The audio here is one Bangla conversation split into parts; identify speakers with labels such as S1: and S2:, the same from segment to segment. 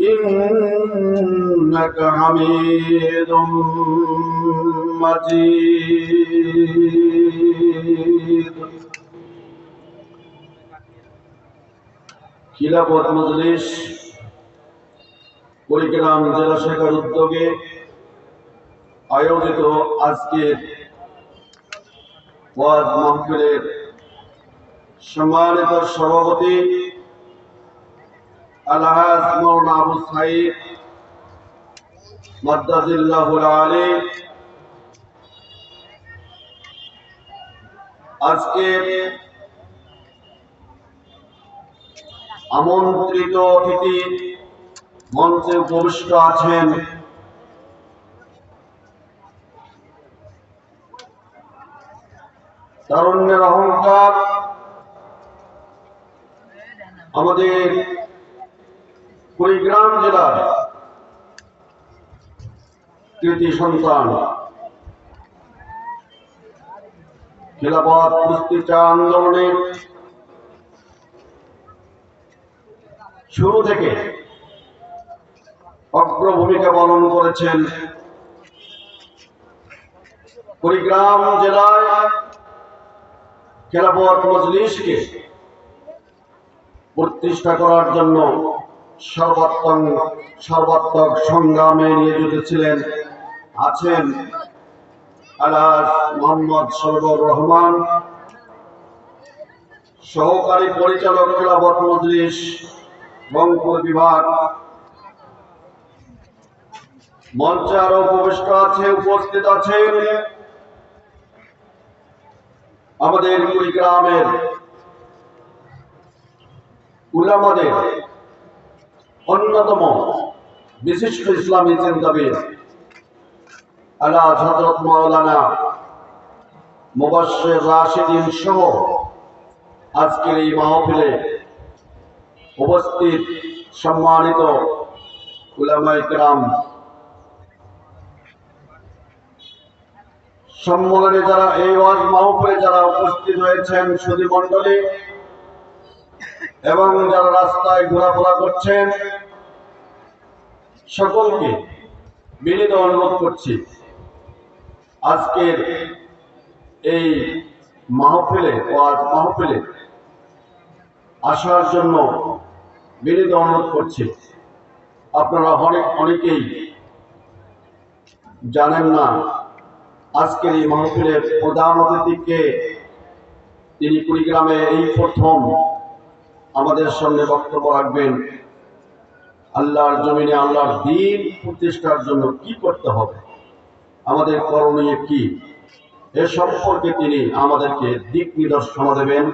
S1: إنك حميد مجيد খিলাফত মজলিস কুড়িগ্রাম জেলা শাখার উদ্যোগে আয়োজিত আজকের ওয়াজ মাহফিলের সম্মানিত সভাপতি আলহাজ মৌলানা আবু সাইদ আলী। আজকে আমন্ত্রিত অতিথি মঞ্চে উপবিষ্ট আছেন তারুণ্যের অহংকার আমাদের কুড়িগ্রাম জেলার কৃতি সন্তান। খেলাফত কুস্তি চা আন্দোলনের শুরু থেকে অগ্রভূমিকা পালন করেছেন কুড়িগ্রাম জেলায় খেলাফত মজলিসকে প্রতিষ্ঠা করার জন্য সর্বাত্মক সর্বাত্মক সংগ্রামে নিয়োজিত ছিলেন, আছেন আলাস মোহাম্মদ সরবর রহমান, সহকারী পরিচালক খেলাফত মজলিস, রংপুর বিভাগ। মঞ্চে আরও উপবিষ্ট আছে, উপস্থিত আছেন আমাদের কুড়িগ্রামের উলামাদের অন্যতম, বিশিষ্ট ইসলামী চিন্তাবিদ আলা হজরত মাওলানা মুবাশশির রাশিদিন সহ আজকের এই মাহফিলে উপস্থিত সম্মানিত সম্মেলনে যারা এই ওয়াজ মাহফিলে যারা উপস্থিত হয়েছেন সুধী মণ্ডলী এবং যারা রাস্তায় ঘোরাফেরা করছেন সকলকে বিনীত অনুরোধ করছি। আজকের এই মাহফিলে ও আজ মাহফিলে আসার জন্য বিনীত অনুরোধ করছি। আপনারা অনেক, অনেকেই জানেন না, আজকের এই মাহফিলের প্রধান অতিথিকে তিনি কুড়িগ্রামে এই প্রথম আমাদের সামনে বক্তব্য রাখবেন। আল্লাহর জমিনে আল্লাহর দিন প্রতিষ্ঠার জন্য কি করতে হবে? আমাদের করণীয় কি? এ সম্পর্কে তিনি আমাদেরকে দিক নির্দেশনা দেবেন।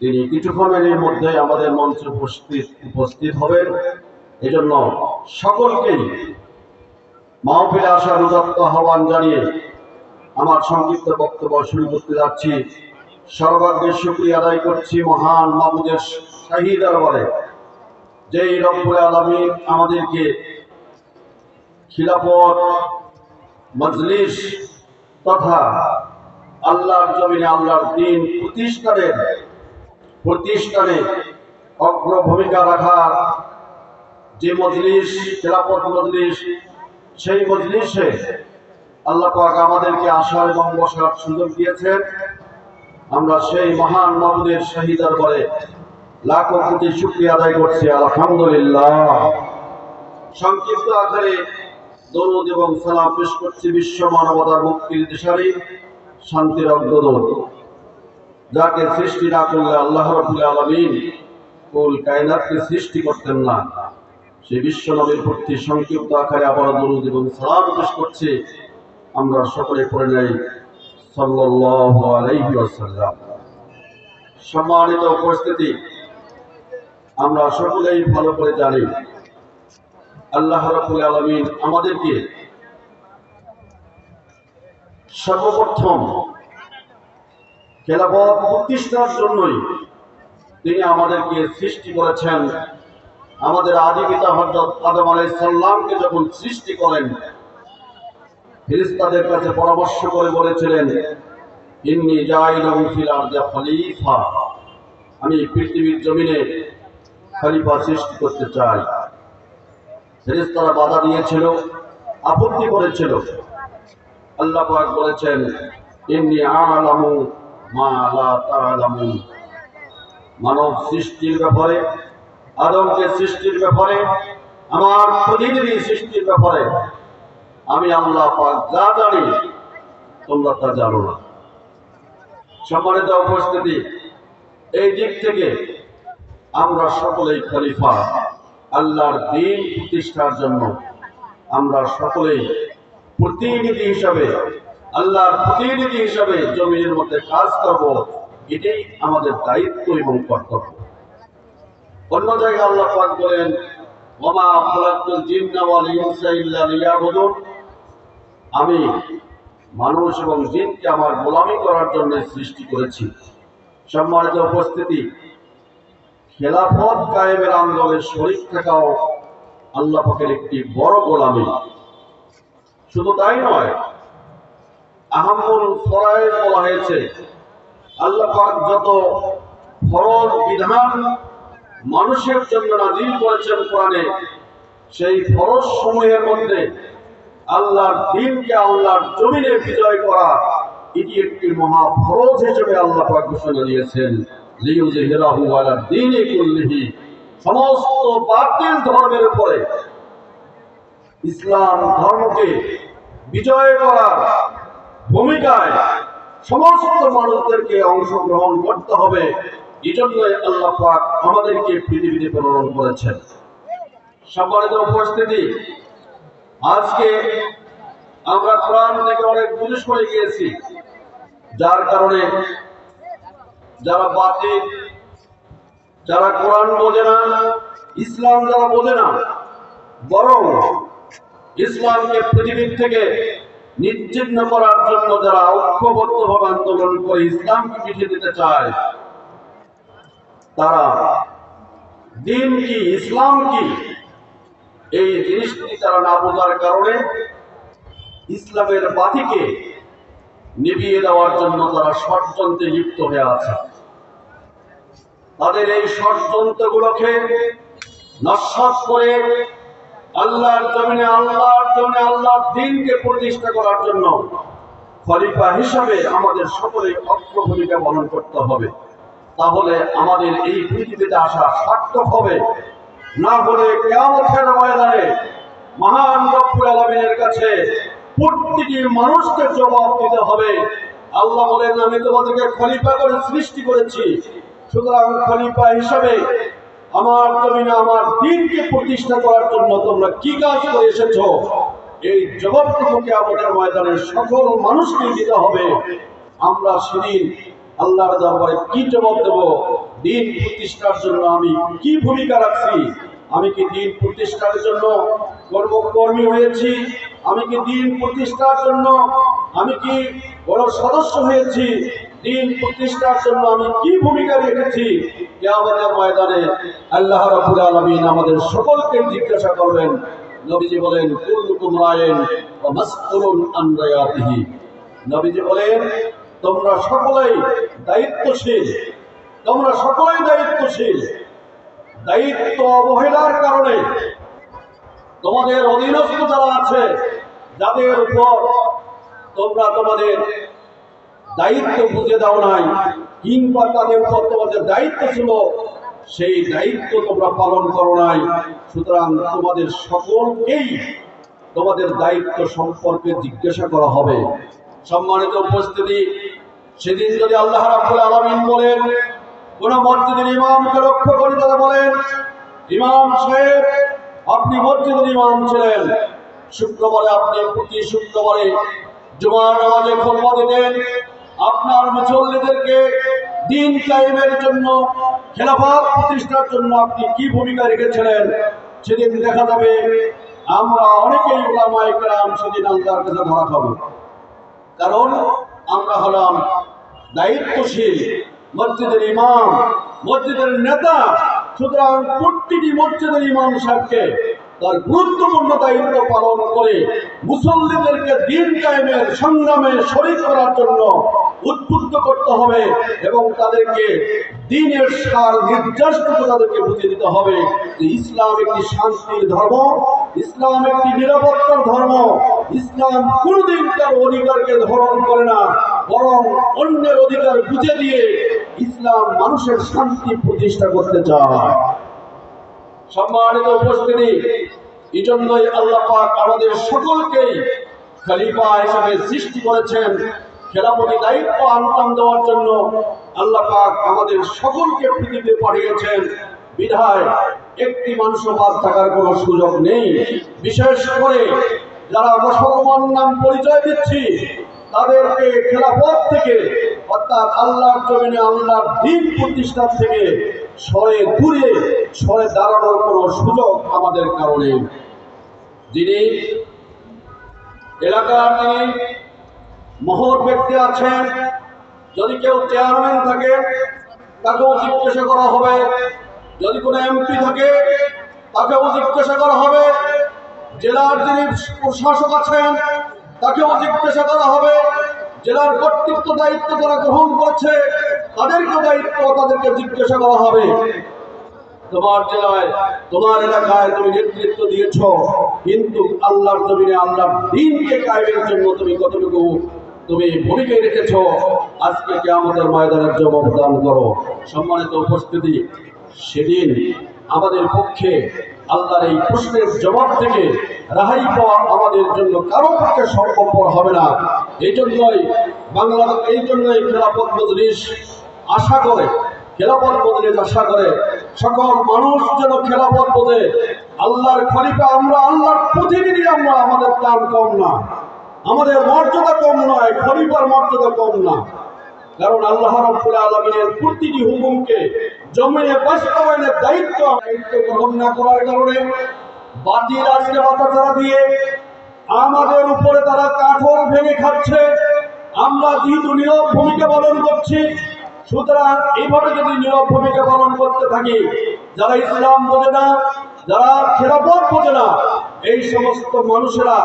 S1: তিনি কিছুক্ষণের মধ্যে আমাদের মঞ্চে উপস্থিত উপস্থিত হবেন। এজন্য সকলকেই মাহফিলে আসার উদাত্ত আহ্বান জানিয়ে আমার সংক্ষিপ্ত বক্তব্য শুরু করতে যাচ্ছি। সর্বাগ্রে শুক্রিয়া আদায় করছি মহান মাহমুদের শাহী যেই রব্বুল আলমী আমাদেরকে খিলাফত, মজলিস তথা আল্লাহর জমিনে আল্লাহর দিন প্রতিষ্ঠানের প্রতিষ্ঠানে অগ্র ভূমিকা রাখার যে মজলিস, খেলাফত মজলিস, সেই মজলিসে আল্লাহ পাক আমাদেরকে আসার এবং বসার সুযোগ দিয়েছেন। আমরা সেই মহান মাবুদের শাহিদার করে লাখো কোটি শুক্রিয়া আদায় করছি, আলহামদুলিল্লাহ। সংক্ষিপ্ত আকারে দরুদ এবং সালাম পেশ করছি বিশ্ব মানবতার মুক্তির দিশারি, শান্তির অগ্রদূত। যাকে সৃষ্টি না করলে আল্লাহ রবুল আলমিন কুল কায়নাতকে সৃষ্টি করতেন না। সে বিশ্ব নবীর প্রতি সংক্ষিপ্ত আকারে আবার দরুদ এবং সালাম পেশ করছি। আমরা সকলে পড়ে যাই সাল্লাল্লাহু আলাইহি সম্মানিত উপস্থিতি আমরা সকলেই ভালো করে জানি। আল্লাহ রাব্বুল আলামিন আমাদেরকে সর্বপ্রথম খেলাফত প্রতিষ্ঠার জন্যই তিনি আমাদেরকে সৃষ্টি করেছেন। আমাদের আদি পিতা হজরত আদম আলাইহিস সালামকে যখন সৃষ্টি করেন, ফেরেশতাদের কাছে পরামর্শ করে বলেছিলেন আমি পৃথিবীর জমিনে খলিফা সৃষ্টি করতে চাই ফেরেশতারা বাধা দিয়েছিল, আপত্তি করেছিল। আল্লাহ পাক বলেছেন, ইন্নি আলামু মা লা তাআলামুন মানব সৃষ্টির ব্যাপারে, আদমকে সৃষ্টির ব্যাপারে, আমার প্রতিনিধি সৃষ্টির ব্যাপারে, আমি আল্লাহ পাক যা জানি, তোমরা তা জানো না। সম্মানিত উপস্থিতি, এই দিক থেকে আমরা সকলেই খলিফা, আল্লাহর দিন প্রতিষ্ঠার জন্য। আমরা সকলেই প্রতিনিধি হিসাবে, আল্লাহর প্রতিনিধি হিসাবে জমিনের মধ্যে কাজ করব, এটাই আমাদের দায়িত্ব এবং কর্তব্য। অন্য জায়গায় আল্লাহ পাক ইল্লা লিয়াবুদুন আমি মানুষ এবং জিনকে আমার গোলামি করার জন্য সৃষ্টি করেছি। সম্মানিত উপস্থিতি খেলাফত কায়েমের আন্দোলনের শরীর থাকাও আল্লাহ পাকের একটি বড় গোলামি। শুধু তাই নয়, আহমুল ফরায়েজ বলা হয়েছে, আল্লাহ পাক যত ফরজ বিধান মানুষের জন্য নাজিল করেছেন কোরআনে, সেই ফরজ সমূহের মধ্যে আল্লাহর দিনকে আল্লাহর জমিনে বিজয় করা, এটি একটি মহা ফরজ হিসেবে আল্লাহ পাক ঘোষণা দিয়েছেন। সমস্ত বাতিল ধর্মের উপরে ইসলাম ধর্মকে বিজয় করার ভূমিকায় সমস্ত মানুষদেরকে অংশগ্রহণ করতে হবে আল্লাহ আমাদেরকে পৃথিবীতে প্রেরণ করেছেন। সম্মানিত উপস্থিতি, আজকে আমরা কোরআন থেকে অনেক বুঝে সরে গিয়েছি, যার কারণে যারা বাতিল, যারা কোরআন বোঝে না, ইসলাম যারা বোঝে না, বরং ইসলামকে পৃথিবীর থেকে নিচ্ছিন্ন করার জন্য যারা ঐক্যবদ্ধভাবে আন্দোলন করে ইসলামকে পিছিয়ে দিতে চায়, তারা দিন কি, ইসলাম কি, এই জিনিসটি তারা না বোঝার কারণে ইসলামের বাতিকে নিভিয়ে দেওয়ার জন্য তারা ষড়যন্ত্রে লিপ্ত হয়ে আছে। তাদের এই ষড়যন্ত্রগুলোকে নস্বাত করে আল্লাহর জমিনে আল্লাহর জমিনে, আল্লাহর দিনকে প্রতিষ্ঠা করার জন্য খলিফা হিসাবে আমাদের সকলে অগ্র ভূমিকা পালন করতে হবে। তাহলে আমাদের এই পৃথিবীতে আসা সার্থক হবে। না হলে কেমন ময়দানে মহান রব্বুল আলমিনের কাছে প্রত্যেকটি মানুষকে জবাব দিতে হবে। আল্লাহ বলেন, আমি তোমাদেরকে খলিফা করে সৃষ্টি করেছি। সুতরাং খলিফা হিসাবে আমার জমিনে আমার দিনকে প্রতিষ্ঠা করার জন্য তোমরা কি কাজ করে এসেছ? এই জবাবটুকুকে আমাদের ময়দানের সকল মানুষকে দিতে হবে। আমরা সেদিন আল্লাহর দরবারে কি জবাব দেব? দিন প্রতিষ্ঠার জন্য আমি কি ভূমিকা রাখছি? আমি কি দিন প্রতিষ্ঠার জন্য কর্মকর্মী হয়েছি? আমি কি দিন প্রতিষ্ঠার জন্য, আমি কি বড় সদস্য হয়েছি? দিন প্রতিষ্ঠার জন্য আমি কি ভূমিকা রেখেছি? আমাদের ময়দানে আল্লাহ রাব্বুল আলামিন আমাদের সকলকে জিজ্ঞাসা করবেন, নবীজি বলেন নবীজি বলেন, তোমরা সকলেই দায়িত্বশীল, তোমরা সকলেই দায়িত্বশীল। দায়িত্ব অবহেলার কারণে তোমাদের অধীনস্থ যারা আছে, যাদের উপর তোমরা তোমাদের দায়িত্ব বুঝে দাও নাই, কিংবা তাদের উপর তোমাদের দায়িত্ব ছিল, সেই দায়িত্ব তোমরা পালন করো নাই। সুতরাং তোমাদের সকলকেই তোমাদের দায়িত্ব সম্পর্কে জিজ্ঞাসা করা হবে। সম্মানিত উপস্থিতি, সেদিন যদি আল্লাহ রাব্বুল আলামিন বলেন কোন মসজিদের ইমামকে লক্ষ্য করে তারা বলেন, ইমাম সাহেব, আপনি মসজিদের ইমাম ছিলেন। শুক্রবারে আপনি প্রতি শুক্রবারে জুমার নামাজে খোলমা দিতেন। আপনার মুসল্লিদেরকে দিন কায়েমের জন্য, খেলাফত প্রতিষ্ঠার জন্য আপনি কি ভূমিকা রেখেছিলেন? সেদিন দেখা যাবে আমরা অনেকেই ওলামায়ে কেরাম সেদিন আল্লাহর কাছে ধরা খাব। কারণ আমরা হলাম দায়িত্বশীল মসজিদের ইমাম, মসজিদের নেতা, সুতরাং প্রতিটি মসজিদের ইমাম সাহেবকে তার গুরুত্বপূর্ণ দায়িত্ব পালন করে মুসল্লিদেরকে দিন কায়েমের সংগ্রামে শরীক করার জন্য উদ্বুদ্ধ করতে হবে এবং তাদেরকে দিনের সার নির্যাসটুকু তাদেরকে বুঝিয়ে দিতে হবে যে ইসলাম একটি শান্তির ধর্ম, ইসলাম একটি নিরাপত্তার ধর্ম, ইসলাম কোনোদিন তার অধিকারকে ধরণ করে না, বরং অন্যের অধিকার বুঝে দিয়ে ইসলাম মানুষের শান্তি প্রতিষ্ঠা করতে চায়। সম্মানিত উপস্থিতি, এই জন্যই আল্লাহ পাক আমাদের সকলকেই খলিফা হিসেবে সৃষ্টি করেছেন। খেলাপতি দায়িত্ব আনতাম দেওয়ার জন্য আল্লাহ পাক আমাদের সকলকে পৃথিবীতে পাঠিয়েছেন। বিধায় একটি মানুষ বাদ থাকার কোনো সুযোগ নেই। বিশেষ করে যারা মুসলমান নাম পরিচয় দিচ্ছি, তাদেরকে খেলাপথ থেকে অর্থাৎ আল্লাহর জমিনে আল্লাহর দিন প্রতিষ্ঠার থেকে সরে দূরে, সরে দাঁড়ানোর কোনো সুযোগ আমাদের কারণে যিনি এলাকার যিনি মহৎ ব্যক্তি আছেন, যদি কেউ চেয়ারম্যান থাকে, তাকেও জিজ্ঞাসা করা হবে। যদি কোনো এমপি থাকে, তাকেও জিজ্ঞাসা করা হবে। জেলার যিনি প্রশাসক আছেন, তাকেও জিজ্ঞাসা করা হবে। জেলার কর্তৃত্ব দায়িত্ব যারা গ্রহণ করেছে, তাদেরকে দায়িত্ব তাদেরকে জিজ্ঞাসা করা হবে। তোমার জেলায়, তোমার এলাকায় তুমি নেতৃত্ব দিয়েছ, কিন্তু আল্লাহর জমিনে আল্লাহর দিনকে কায়েমের জন্য তুমি কতটুকু তুমি ভূমিকায় রেখেছ, আজকে কে আমাদের ময়দানের জবাব দান করো। সম্মানিত উপস্থিতি, সেদিন আমাদের পক্ষে আল্লাহর এই প্রশ্নের জবাব থেকে রাহাই পাওয়া আমাদের জন্য কারও পক্ষে সম্ভবপর হবে না। এই জন্যই বাংলা এই জন্যই খেলাপথ মজলিস আশা করে, খেলাপথ বদলে আশা করে সকল মানুষ যেন খেলাপথ বোঝে, আল্লাহর খলিফা আমরা, আল্লাহর প্রতিনিধি আমরা, আমাদের দাম কম না, আমাদের মর্যাদা কম নয়, খলিফার মর্যাদা কম না। কারণ আল্লাহ রব্বুল আলমিনের প্রতিটি হুকুমকে জমিনে বাস্তবায়নের দায়িত্ব দায়িত্ব গ্রহণ না করার কারণে বাতিল আজকে মাথা দিয়ে কাঠর ভেঙে খাচ্ছে, আমরা যেহেতু নীরব ভূমিকা পালন করছি, সুতরাং এইভাবে যদি নীরব ভূমিকা পালন করতে থাকি, যারা ইসলাম বোঝে না, যারা খেলাপথ বোঝে না, এই সমস্ত মানুষেরা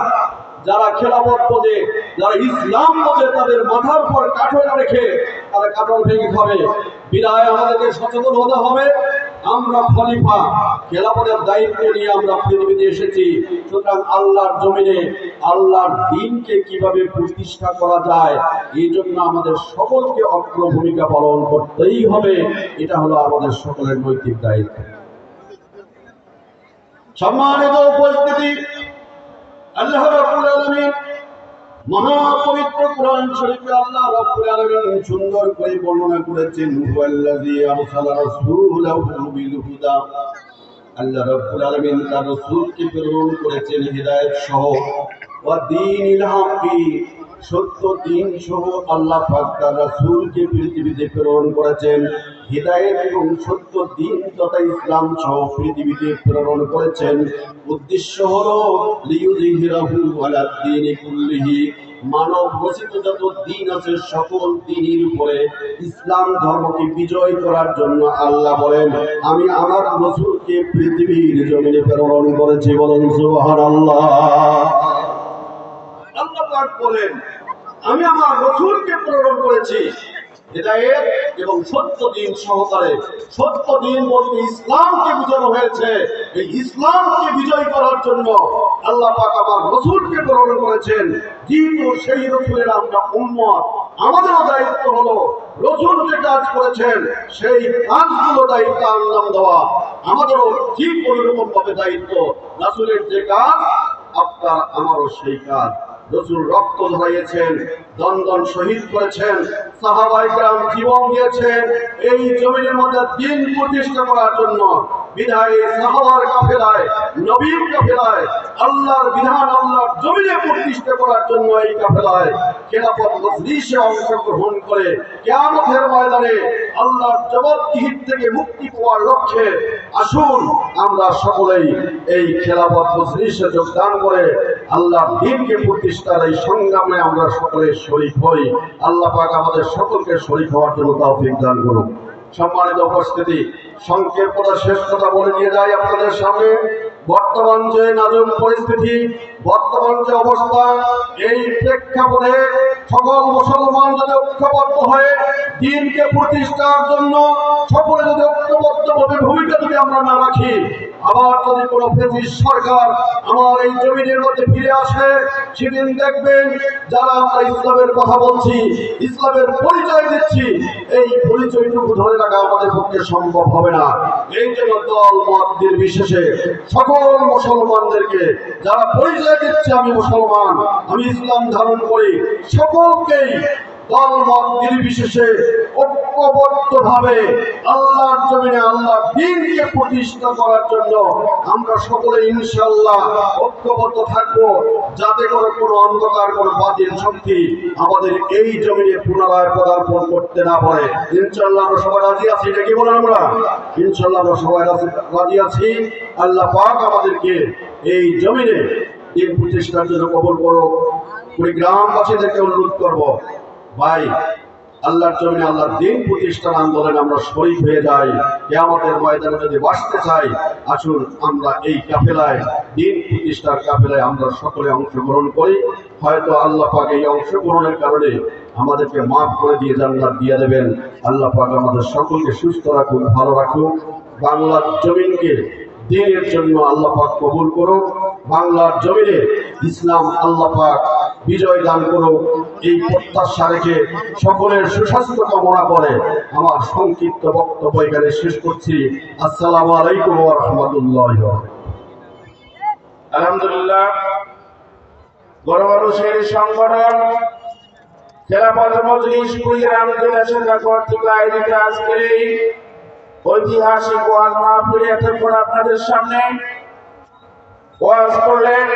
S1: যারা খেলাপথ বোঝে, যারা ইসলাম বোঝে, তাদের মাথার পর কাঠল রেখে তারা কাঠল ভেঙে খাবে। বিদায় আমাদেরকে সচেতন হতে হবে। আমরা খলিফা। খেলাপথের দায়িত্ব নিয়ে আমরা পৃথিবীতে এসেছি। সুতরাং আল্লাহর জমিনে, আল্লাহর দিনকে কীভাবে প্রতিষ্ঠা করা যায়, এই জন্য আমাদের সকলকে অগ্র ভূমিকা পালন করতেই হবে। এটা হলো আমাদের সকলের নৈতিক দায়িত্ব। সম্মানিত উপস্থিতি, আল্লাহ মহাপবিত্র কোরআন শরীফে আল্লাহ রাব্বুল আলামিন সুন্দর করে বর্ণনা করেছেন আল্লাহ রাব্বুল আলামিন তার রাসূলকে প্রেরণ করেছেন হৃদায়ত সহ। দীনিল হাক্কি সত্য দিন সহ আল্লাহ পাক তার রাসূলকে পৃথিবীতে প্রেরণ করেছেন। হিদায়াত এবং সত্য দিন তথা ইসলাম সহ পৃথিবীতে প্রেরণ করেছেন। উদ্দেশ্য হলো কুল্লিহি। মানব রচিত যত দিন আছে সকল দিনের উপরে ইসলাম ধর্মকে বিজয় করার জন্য আল্লাহ বলেন, আমি আমার রসুলকে পৃথিবীর জমিনে প্রেরণ করেছি বলেন আল্লাহ পাক বলেন, আমি আমার রসুলকে প্রেরণ করেছি। হেদায়েত এবং সত্য দিন সহকারে, সত্য দিন বলতে ইসলামকে বোঝানো হয়েছে। এই ইসলামকে বিজয় করার জন্য আল্লাহ পাক আমার রসুলকে প্রেরণ করেছেন। যেহেতু সেই রসুলের আমরা উম্মত। আমাদেরও দায়িত্ব হলো রসুল যে কাজ করেছেন, সেই কাজগুলো দায়িত্ব আঞ্জাম দেওয়া। আমাদেরও ঠিক ওই রকম ভাবে দায়িত্ব। রাসুলের যে কাজ, আপনার আমারও সেই কাজ। রসুল রক্ত ঝরিয়েছেন দন্দন শহীদ করেছেন সাহাবাইকার জীবন দিয়েছেন, এই জমির মধ্যে দিন প্রতিষ্ঠা করার জন্য বিধায় আল্লাহর বিধান আল্লাহর জমিনে প্রতিষ্ঠা করার জন্য এই অংশগ্রহণ করে কিয়ামতের ময়দানে আল্লাহর জবাবদিহির থেকে মুক্তি পাওয়ার লক্ষ্যে আসুন আমরা সকলেই এই খেলাফত মজলিসে যোগদান করে আল্লাহর দিনকে প্রতিষ্ঠার এই সংগ্রামে আমরা সকলে শরীক হই। আল্লাহ পাক আমাদের সকলকে শরীক হওয়ার জন্য তৌফিক দান করুন সম্মানিত উপস্থিতি সংক্ষেপ শেষ কথা বলে নিয়ে যাই আপনাদের সামনে। বর্তমান যে নাজুক পরিস্থিতি, বর্তমান যে অবস্থা, এই প্রেক্ষাপটে সকল মুসলমান যদি ঐক্যবদ্ধ হয়ে দিনকে প্রতিষ্ঠার জন্য সকলে যদি ঐক্যবদ্ধ ভাবে ভূমিকা যদি আমরা না রাখি, আবার যদি কোনো ব্রিটিশ সরকার আমার এই জমিনের মধ্যে ফিরে আসে, সেদিন দেখবেন যারা আমরা ইসলামের কথা বলছি, ইসলামের পরিচয় দিচ্ছি, এই পরিচয়টুকু ধরে রাখা আমাদের পক্ষে সম্ভব হবে না। এই জন্য দল, মত নির্বিশেষে সকল মুসলমানদেরকে যারা পরিচয় দিচ্ছে, আমি মুসলমান, আমি ইসলাম ধারণ করি সকলকেই দল মত নির্বিশেষে ঐক্যবদ্ধ ভাবে আল্লাহর জমিনে আল্লাহ দিনকে প্রতিষ্ঠা করার জন্য আমরা সকলে ইনশাল্লাহ ঐক্যবদ্ধ থাকব। যাতে করে কোনো অন্ধকার, কোনো বাতিল শক্তি আমাদের এই জমিনে পুনরায় পদার্পণ করতে না পারে। ইনশাল্লাহ আমরা সবাই রাজি আছি, এটা কি বলেন আমরা? ইনশাল্লাহ আমরা সবাই রাজি- রাজি আছি। আল্লাহ পাক আমাদেরকে এই জমিনে দিন প্রতিষ্ঠার জন্য কবল করো গ্রামবাসীদেরকে অনুরোধ করব, ভাই, আল্লাহর জমিনে আল্লাহর দিন প্রতিষ্ঠান আন্দোলনে আমরা শরীর হয়ে যাই। কেয়ামতের ময়দানে যদি বাঁচতে চাই, আসুন আমরা এই কাফেলায়, দিন প্রতিষ্ঠার কাফেলায় আমরা সকলে অংশগ্রহণ করি। হয়তো আল্লাহ পাক এই অংশগ্রহণের কারণে আমাদেরকে মাফ করে দিয়ে জান্নাত দিয়ে দেবেন। আল্লাহ পাক আমাদের সকলকে সুস্থ রাখুন ভালো রাখুন বাংলার জমিনকে দিনের জন্য আল্লাহ পাক কবুল করুক। বাংলার জমিনে ইসলাম আল্লাহ বিজয় দান করুক। এই প্রত্যাশা রেখে সকলের সুস্বাস্থ্য কামনা করে আমার সংক্ষিপ্ত বক্তব্য এখানে শেষ করছি। আসসালামু আলাইকুম রাহমাতুল্লাহ
S2: আলহামদুলিল্লাহ বড় মানুষের সংগঠন, জেলা কর্তৃক আয়োজিত আজকের এই ঐতিহাসিক ওয়াজ আপনাদের সামনে ওয়াজ করলেন।